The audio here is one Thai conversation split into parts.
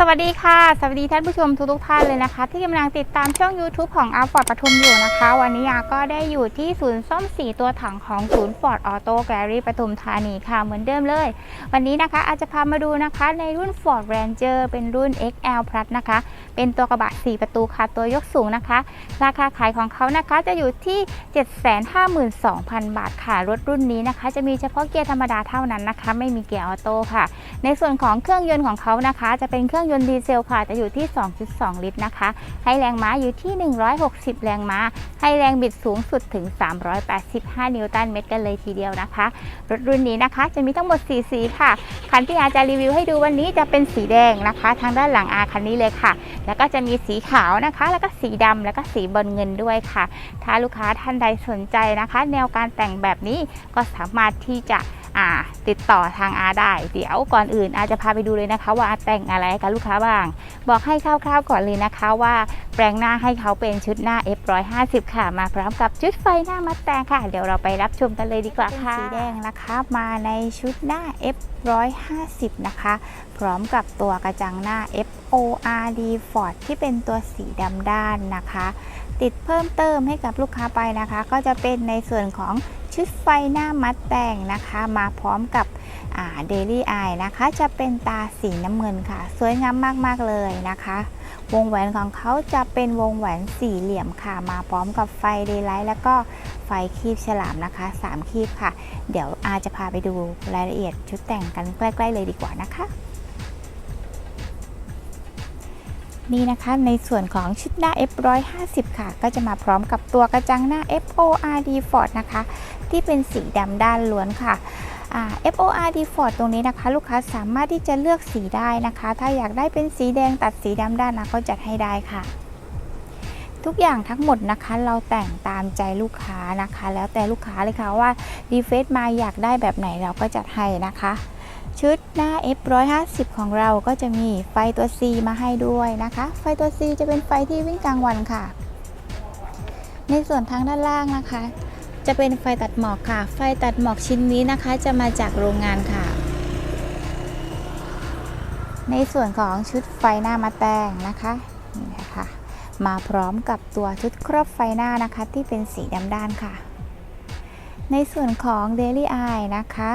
สวัสดีค่ะ สวัสดีท่านผู้ชมทุกๆท่านเลยนะคะ ที่กำลังติดตามช่อง YouTube ของอาฟอร์ดปทุมอยู่นะคะ วันนี้อาก็ได้อยู่ที่ศูนย์ซ่อมสีตัวถังของศูนย์ฟอร์ดออโต้แกลลี่ปทุมธานีค่ะเหมือนเดิมเลย วันนี้นะคะอาจจะพามาดูนะคะในรุ่น Ford Ranger เป็นรุ่น XL Plus นะคะ เป็นตัวกระบะ 4 ประตูค่ะ ตัวยกสูงนะคะ ราคาขายของเขานะคะจะอยู่ที่ 752,000 บาทค่ะรถรุ่นนี้นะคะ จะมีเฉพาะเกียร์ธรรมดาเท่านั้นนะคะ ไม่มีเกียร์ออโต้ค่ะ ในส่วนของเครื่องยนต์ของเขานะคะ จะเป็นเครื่องยนต์ดีเซลค่ะจะอยู่ที่ 2.2 ลิตรนะคะ ให้แรงม้าอยู่ที่ 160 แรงม้า ให้แรงบิดสูงสุดถึง 385 นิวตันเมตรกันเลยทีเดียวนะคะ รถรุ่นนี้นะคะจะมีทั้งหมด 4 สีค่ะ คันที่อาจะรีวิวให้ดูวันนี้จะเป็นสีแดงนะคะ ทางด้านหลังอาคันนี้เลยค่ะ แล้วก็จะมีสีขาวนะคะ แล้วก็สีดำแล้วก็สีบอลเงินด้วยค่ะ ถ้าลูกค้าท่านใดสนใจนะคะ แนวการแต่งแบบนี้ก็สามารถที่จะ อ่าติดต่อทางอาได้ เดี๋ยวก่อนอื่นอาจะพาไปดูเลยนะคะ ว่าอาแต่งอะไรให้กับลูกค้าบ้าง บอกให้คร่าวๆก่อนเลยนะคะว่าแปลงหน้าให้เขาเป็นชุดหน้า F150 ค่ะ มาพร้อมกับชุดไฟหน้ามัดแต่งค่ะ เดี๋ยวเราไปรับชมกันเลยดีกว่าค่ะสีแดงนะคะมาในชุดหน้า F150 นะคะ พร้อมกับตัวกระจังหน้า FORD Ford ที่เป็นตัวสีดำด้านนะคะ ติดเพิ่มเติมให้กับลูกค้าไปนะคะ ก็จะเป็นในส่วนของชุดไฟหน้ามัดแต่งนะคะ มาพร้อมกับเดลี่ไอนะคะ จะเป็นตาสีน้ำเงินค่ะ สวยงามมากๆเลยนะคะ วงแหวนของเขาจะเป็นวงแหวนสี่เหลี่ยมค่ะ มาพร้อมกับไฟเดย์ไลท์แล้วก็ไฟคีบฉลามนะคะ 3 คีบค่ะ เดี๋ยวอาจะพาไปดูรายละเอียดชุดแต่งกันใกล้ ๆ เลยดีกว่านะคะ นี่นะคะในส่วนของชุดหน้า F150 ค่ะ ก็จะมาพร้อมกับตัวกระจังหน้า FORD Ford นะคะ ที่เป็นสีดำด้านล้วนค่ะ FORD Ford ตรงนี้นะคะ ลูกค้าสามารถที่จะเลือกสีได้นะคะ ถ้าอยากได้เป็นสีแดงตัดสีดำด้านนะก็จัดให้ได้ค่ะ ทุกอย่างทั้งหมดนะคะ เราแต่งตามใจลูกค้านะคะ แล้วแต่ลูกค้าเลยค่ะว่ารีเฟซมาอยากได้แบบไหนเราก็จัดให้นะคะ ชุดหน้า F150 ของเราก็จะมีไฟตัว C มาให้ด้วยนะคะ ไฟตัว C จะเป็นไฟที่วิ่งกลางวันค่ะ ในส่วนทางด้านล่างนะคะ จะเป็นไฟตัดหมอกค่ะ ไฟตัดหมอกชิ้นนี้นะคะ จะมาจากโรงงานค่ะ ในส่วนของชุดไฟหน้ามาแต่งนะคะนี่นะคะ มาพร้อมกับตัวชุดครอบไฟหน้านะคะ ที่เป็นสีดำด้านค่ะ ในส่วนของ Daily Eye นะคะ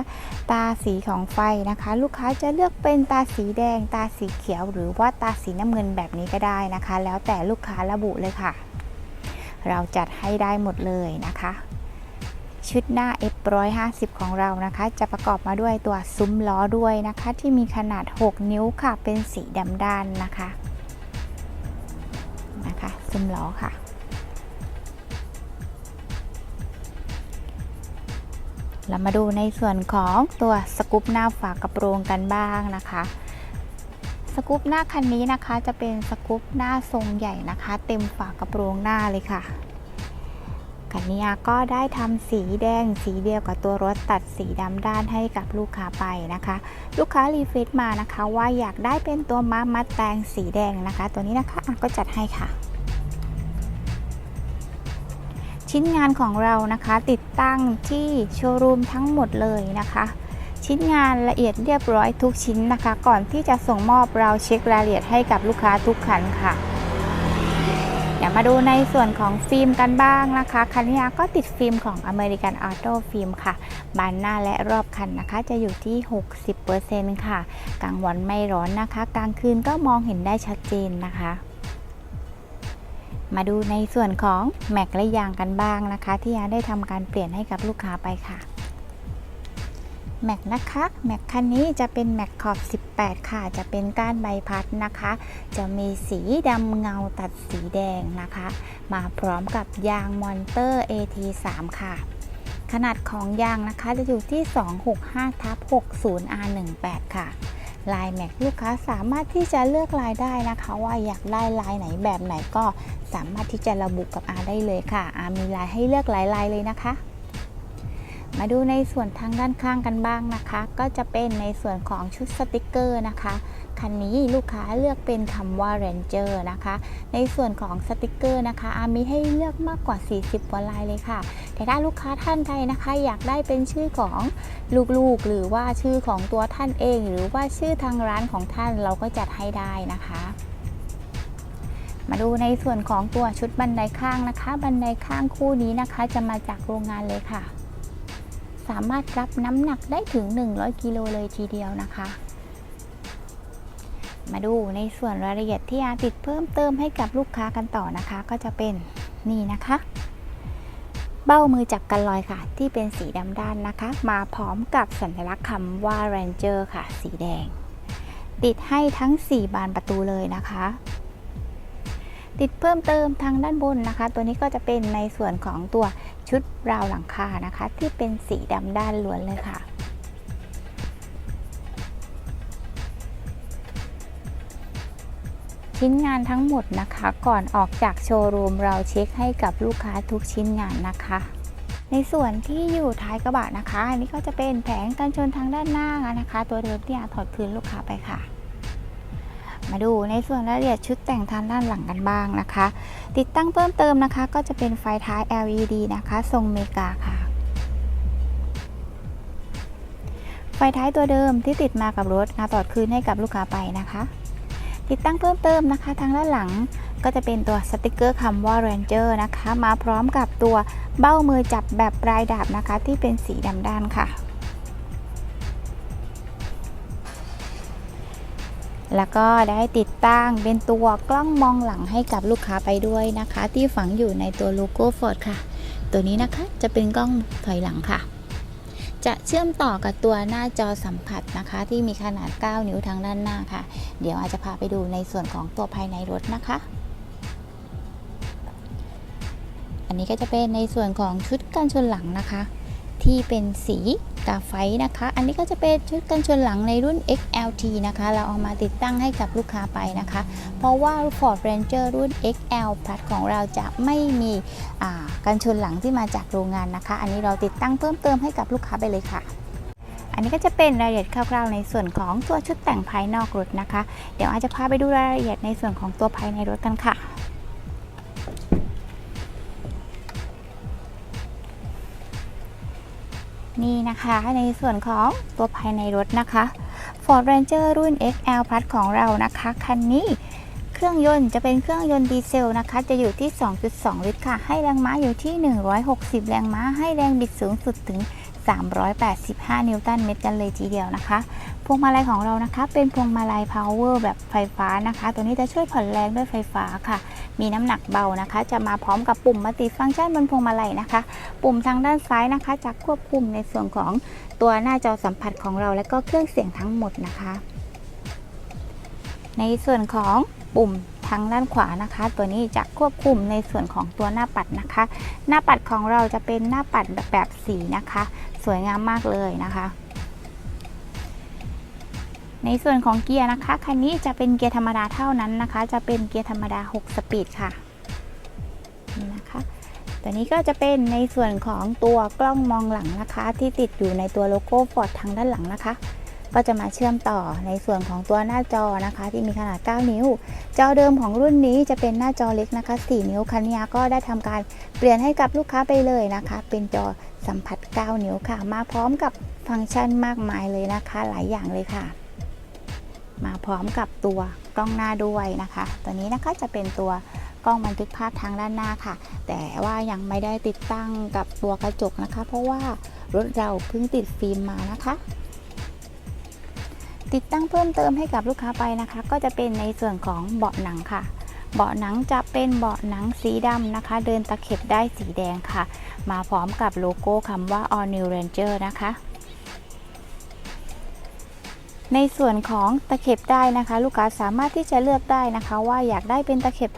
ตาสีของไฟนะคะ ลูกค้าจะเลือกเป็นตาสีแดง ตาสีเขียว หรือว่าตาสีน้ำเงินแบบนี้ก็ได้นะคะ แล้วแต่ลูกค้าระบุเลยค่ะ เราจัดให้ได้หมดเลยนะคะ ชุดหน้า F150 ของเรานะคะ จะประกอบมาด้วยตัวซุ้มล้อด้วยนะคะ ที่มีขนาด 6 นิ้วค่ะ เป็นสีดำด้านนะคะนะคะ ซุ้มล้อค่ะ เรามาดูในส่วนของตัวสกูปหน้าฝากระโปรงกันบ้างนะคะสกูปหน้าคันนี้นะคะ จะเป็นสกูปหน้าทรงใหญ่นะคะ เต็มฝากระโปรงหน้าเลยค่ะคันนี้ก็ได้ทำสีแดงสีเดียวกับตัวรถตัดสีดำด้านให้กับลูกค้าไปนะคะ ลูกค้ารีเฟซมานะคะ ว่าอยากได้เป็นตัวม้ามัดแตงสีแดงนะคะ ตัวนี้นะคะก็จัดให้ค่ะ ชิ้นงานของเรานะคะติดตั้งที่โชว์รูมทั้งหมดเลยนะคะ ชิ้นงานละเอียดเรียบร้อยทุกชิ้นนะคะ ก่อนที่จะส่งมอบเราเช็ครายละเอียดให้กับลูกค้าทุกคันค่ะเดี๋ยวมาดูในส่วนของฟิล์มกันบ้างนะคะ คันนี้ก็ติดฟิล์มของ American Auto Film ค่ะบานหน้าและรอบคันนะคะ จะอยู่ที่ 60%ค่ะ กลางวันไม่ร้อนนะคะ กลางคืนก็มองเห็นได้ชัดเจนนะคะ มาดูในส่วนของแม็กและยางกันบ้างนะคะ ที่อาได้ทำการเปลี่ยนให้กับลูกค้าไปค่ะแม็กนะคะแม็กคันนี้จะเป็นแม็กขอบ 18 ค่ะ จะเป็นก้านใบพัดนะคะ จะมีสีดำเงาตัดสีแดงนะคะ มาพร้อมกับยางมอนเตอร์ AT3 ค่ะ ขนาดของยางนะคะจะอยู่ที่ 265ทับ60 R18 ค่ะ ลายแม็กลูกค้าสามารถที่จะเลือกลายได้นะคะ ว่าอยากได้ลายไหนแบบไหนก็สามารถที่จะระบุกับอาได้เลยค่ะอามีลายให้เลือกหลายลายเลยนะคะ มาดูในส่วนทางด้านข้างกันบ้างนะคะ ก็จะเป็นในส่วนของชุดสติกเกอร์นะคะ คันนี้ลูกค้าเลือกเป็นคำว่า Ranger นะคะ ในส่วนของสติกเกอร์นะคะอามีให้เลือกมากกว่า 40กว่าลายเลยค่ะ แต่ถ้าลูกค้าท่านใดนะคะ อยากได้เป็นชื่อของลูกๆ หรือว่าชื่อของตัวท่านเอง หรือว่าชื่อทางร้านของท่านเราก็จัดให้ได้นะคะมาดูในส่วนของตัวชุดบันไดข้างนะคะ บันไดข้างคู่นี้นะคะ จะมาจากโรงงานเลยค่ะ สามารถรับน้ำหนักได้ถึง 100 กิโลเลยทีเดียวนะคะ มาดูในส่วนรายละเอียดที่อาติดเพิ่มเติมให้กับลูกค้ากันต่อนะคะ ก็จะเป็นนี่นะคะ เบ้ามือจับกันลอยค่ะ ที่เป็นสีดำด้านนะคะ มาพร้อมกับสัญลักษณ์คำว่า Ranger ค่ะ สีแดง ติดให้ทั้ง 4 บานประตูเลยนะคะ ติดเพิ่มเติมทางด้านบนนะคะ ตัวนี้ก็จะเป็นในส่วนของตัวชุดราวหลังคานะคะ ที่เป็นสีดำด้านล้วนเลยค่ะ ชิ้นงานทั้งหมดนะคะ ก่อนออกจากโชว์รูมเราเช็คให้กับลูกค้าทุกชิ้นงานนะคะ ในส่วนที่อยู่ท้ายกระบะนะคะอันนี้ก็จะเป็นแผงกันชนทางด้านหน้านะคะ ตัวเดิมที่อาถอดคืนลูกค้าไปค่ะ มาดูในส่วนรายละเอียดชุดแต่งทางด้านหลังกันบ้างนะคะ ติดตั้งเพิ่มเติมนะคะ ก็จะเป็นไฟท้าย LED นะคะ ทรงเมกาค่ะไฟท้ายตัวเดิมที่ติดมากับรถอาถอดคืนให้กับลูกค้าไปนะคะ ติดตั้งเพิ่มเติมนะคะ ทางด้านหลังก็จะเป็นตัวสติกเกอร์คำว่า Ranger นะคะ มาพร้อมกับตัวเบ้ามือจับแบบปลายดาบนะคะ ที่เป็นสีดำด้านค่ะ แล้วก็ได้ติดตั้งเป็นตัวกล้องมองหลังให้กับลูกค้าไปด้วยนะคะ ที่ฝังอยู่ในตัวโลโก้ Ford ค่ะ ตัวนี้นะคะจะเป็นกล้องถอยหลังค่ะ จะเชื่อมต่อกับตัวหน้าจอสัมผัสนะคะ ที่มีขนาด 9 นิ้วทางด้านหน้าค่ะ เดี๋ยวอาจจะพาไปดูในส่วนของตัวภายในรถนะคะ อันนี้ก็จะเป็นในส่วนของชุดกันชนหลังนะคะ ที่เป็นสีกาไฟนะคะ อันนี้ก็จะเป็นชุดกันชนหลังในรุ่น XLT นะคะ เราเอามาติดตั้งให้กับลูกค้าไปนะคะ เพราะว่า Ford Ranger รุ่น XL Plus ของเราจะไม่มีกันชนหลังที่มาจากโรงงานนะคะ อันนี้เราติดตั้งเพิ่มเติมให้กับลูกค้าไปเลยค่ะอันนี้ก็จะเป็นรายละเอียดคร่าวๆในส่วนของตัวชุดแต่งภายนอกรถนะคะ เดี๋ยวอาจจะพาไปดูรายละเอียดในส่วนของตัวภายในรถกันค่ะ นี่นะคะในส่วนของตัวภายในรถนะคะ Ford Ranger รุ่น XL Plus ของเรานะคะ คันนี้เครื่องยนต์จะเป็นเครื่องยนต์ดีเซลนะคะ จะอยู่ที่ 2.2 ลิตรค่ะ ให้แรงม้าอยู่ที่ 160 แรงม้า ให้แรงบิดสูงสุดถึง 385 นิวตันเมตรกันเลยทีเดียวนะคะ พวงมาลัยของเรานะคะ เป็นพวงมาลัย power แบบไฟฟ้านะคะ ตัวนี้จะช่วยผ่อนแรงด้วยไฟฟ้าค่ะ มีน้ำหนักเบานะคะ จะมาพร้อมกับปุ่มมัลติฟังก์ชันบนพวงมาลัยนะคะ ปุ่มทางด้านซ้ายนะคะ จะควบคุมในส่วนของตัวหน้าจอสัมผัสของเรา และก็เครื่องเสียงทั้งหมดนะคะ ในส่วนของปุ่มทางด้านขวานะคะ ตัวนี้จะควบคุมในส่วนของตัวหน้าปัดนะคะ หน้าปัดของเราจะเป็นหน้าปัดแบบสีนะคะ สวยงามมากเลยนะคะ ในส่วนของเกียร์นะคะคันนี้จะเป็นเกียร์ธรรมดาเท่านั้นนะคะ จะเป็นเกียร์ธรรมดา 6 สปีดค่ะนี่นะคะตัวนี้ก็จะเป็นในส่วนของตัวกล้องมองหลังนะคะ ที่ติดอยู่ในตัวโลโก้ฟอร์ดทางด้านหลังนะคะ ก็จะมาเชื่อมต่อในส่วนของตัวหน้าจอนะคะ ที่มีขนาด 9 นิ้ว จอเดิมของรุ่นนี้จะเป็นหน้าจอเล็กนะคะ 4 นิ้วคันนี้ก็ได้ทำการเปลี่ยนให้กับลูกค้าไปเลยนะคะ เป็นจอสัมผัส 9 นิ้วค่ะ มาพร้อมกับฟังก์ชันมากมายเลยนะคะ หลายอย่างเลยค่ะ มาพร้อมกับตัวกล้องหน้าด้วยนะคะ ตัวนี้นะคะจะเป็นตัวกล้องบันทึกภาพทางด้านหน้าค่ะ แต่ว่ายังไม่ได้ติดตั้งกับตัวกระจกนะคะ เพราะว่ารถเราเพิ่งติดฟิล์มมานะคะ ติดตั้งเพิ่มเติมให้กับลูกค้าไปนะคะ ก็จะเป็นในส่วนของเบาะหนังค่ะ เบาะหนังจะเป็นเบาะหนังสีดำนะคะ เดินตะเข็บได้สีแดงค่ะ มาพร้อมกับโลโก้คำว่า All New Ranger นะคะ ในส่วนของตะเข็บได้นะคะ ลูกค้าสามารถที่จะเลือกได้นะคะ ว่าอยากได้เป็นตะเข็บ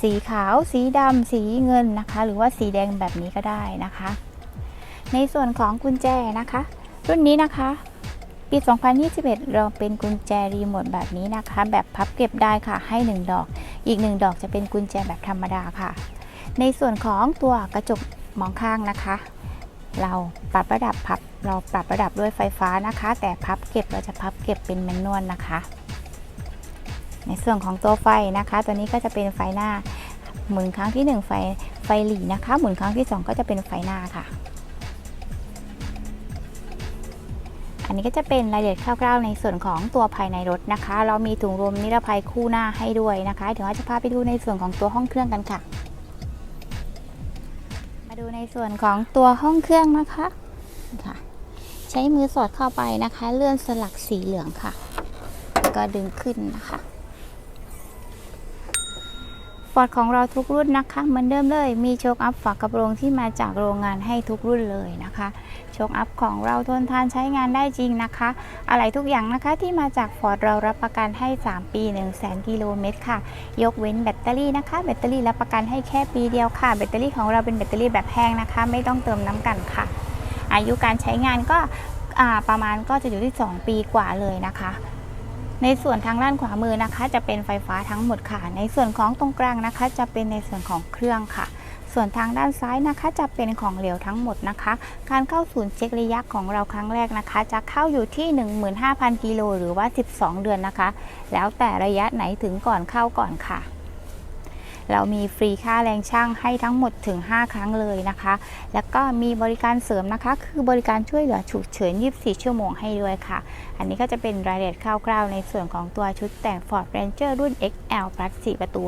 สีขาว สีดำสีเงินนะคะ หรือว่าสีแดงแบบนี้ก็ได้นะคะ ในส่วนของกุญแจนะคะ รุ่นนี้นะคะ ปี 2021 เราเป็นกุญแจรีโมทแบบนี้นะคะ แบบพับเก็บได้ค่ะ ให้ 1 ดอก อีก 1 ดอกจะเป็นกุญแจแบบธรรมดาค่ะ ในส่วนของตัวกระจกมองข้างนะคะ เราปรับระดับพับ เราปรับระดับด้วยไฟฟ้านะคะ แต่พับเก็บเราจะพับเก็บเป็นแมนนวลนะคะ ในส่วนของตัวไฟนะคะ ตัวนี้ก็จะเป็นไฟหน้า หมุนครั้งที่ 1 ไฟไฟหลีนะคะ หมุนครั้งที่ 2 ก็จะเป็นไฟหน้าค่ะ อันนี้ก็จะเป็นรายละเอียดคร่าวๆในส่วนของตัวภายในรถนะคะ เรามีถุงลมนิรภัยคู่หน้าให้ด้วยนะคะเดี๋ยวเราจะพาไปดูในส่วนของตัวห้องเครื่องกันค่ะ มาดูในส่วนของตัวห้องเครื่องนะคะค่ะใช้มือสอดเข้าไปนะคะ เลื่อนสลักสีเหลืองค่ะ ก็ดึงขึ้นนะคะ ฟอร์ดของเราทุกรุ่นนะคะเหมือนเดิมเลย มีโชคอัพฝากระโปรงที่มาจากโรงงานให้ทุกรุ่นเลยนะคะโชคอัพของเราทนทานใช้งานได้จริงนะคะ อะไรทุกอย่างนะคะที่มาจากฟอร์ดเรารับประกันให้ 3 ปี 1 0 0 0 0 0กิโลเมตรค่ะ ยกเว้นแบตเตอรี่นะคะ แบตเตอรี่รับประกันให้แค่ปีเดียวค่ะ แบตเตอรี่ของเราเป็นแบตเตอรี่แบบแห้งนะคะ ไม่ต้องเติมน้ำกันค่ะ อายุการใช้งานก็ประมาณก็จะอยู่ที่ 2 ปีกว่าเลยนะคะ ในส่วนทางด้านขวามือนะคะ จะเป็นไฟฟ้าทั้งหมดค่ะ ในส่วนของตรงกลางนะคะ จะเป็นในส่วนของเครื่องค่ะ ส่วนทางด้านซ้ายนะคะจะเป็นของเหลวทั้งหมดนะคะ การเข้าศูนย์เช็คระยะของเราครั้งแรกนะคะ จะเข้าอยู่ที่ 15,000กิโลหรือว่า 12 เดือนนะคะ แล้วแต่ระยะไหนถึงก่อนเข้าก่อนค่ะ เรามีฟรีค่าแรงช่างให้ทั้งหมดถึง 5 ครั้งเลยนะคะ แล้วก็มีบริการเสริมนะคะ คือบริการช่วยเหลือฉุกเฉิน 24 ชั่วโมงให้ด้วยค่ะ อันนี้ก็จะเป็นรายละเอียดคร่าวๆ ในส่วนของตัวชุดแต่ง Ford Ranger รุ่น XL Plus 4 ประตู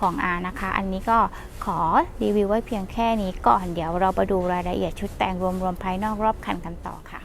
ของ R นะคะ อันนี้ก็ขอรีวิวไว้เพียงแค่นี้ก่อนเดี๋ยวเราไปดูรายละเอียดชุดแต่งรวมๆภายนอกรอบคันกันต่อค่ะ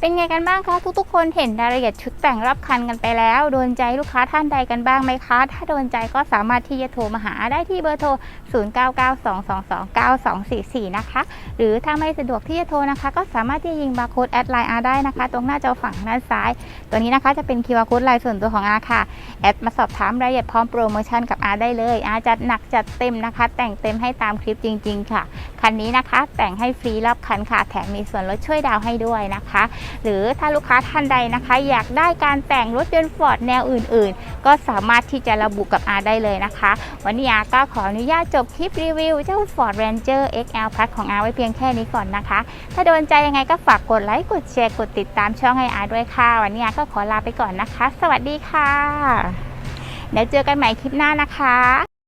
เป็นไงกันบ้างคะทุกๆ คนเห็นรายละเอียดชุดแต่งรอบคันกันไปแล้ว โดนใจลูกค้าท่านใดกันบ้างไหมคะ ถ้าโดนใจก็สามารถที่จะโทรมาหาได้ที่เบอร์โทร 0992229244 นะคะ หรือถ้าไม่สะดวกที่จะโทรนะคะ ก็สามารถที่จะยิงบาร์โค้ดแอดไลน์อาได้นะคะ ตรงหน้าจอฝั่งด้านซ้าย ตัวนี้นะคะจะเป็น QR Code ไลน์ส่วนตัวของอาค่ะ แอดมาสอบถามรายละเอียดพร้อมโปรโมชั่นกับอาได้เลยอาจัดหนักจัดเต็มนะคะ แต่งเต็มให้ตามคลิปจริง ๆ ค่ะคันนี้นะคะ แต่งให้ฟรีรอบคันค่ะแถมมีส่วนลดช่วยดาวให้ด้วยนะคะหรือถ้าลูกค้าท่านใดนะคะ อยากได้การแต่งรถยนต์ฟอร์ดแนวอื่น ๆ ก็สามารถที่จะระบุกับอาได้เลยนะคะ วันนี้อาก็ขออนุญาตจบคลิปรีวิวเจ้า Ford Ranger XL Plus ของอาไว้เพียงแค่นี้ก่อนนะคะ ถ้าโดนใจยังไงก็ฝากกดไลค์กดแชร์กดติดตามช่องไออาด้วยค่ะ วันนี้อาก็ขอลาไปก่อนนะคะ สวัสดีค่ะเดี๋ยวเจอกันใหม่คลิปหน้านะคะ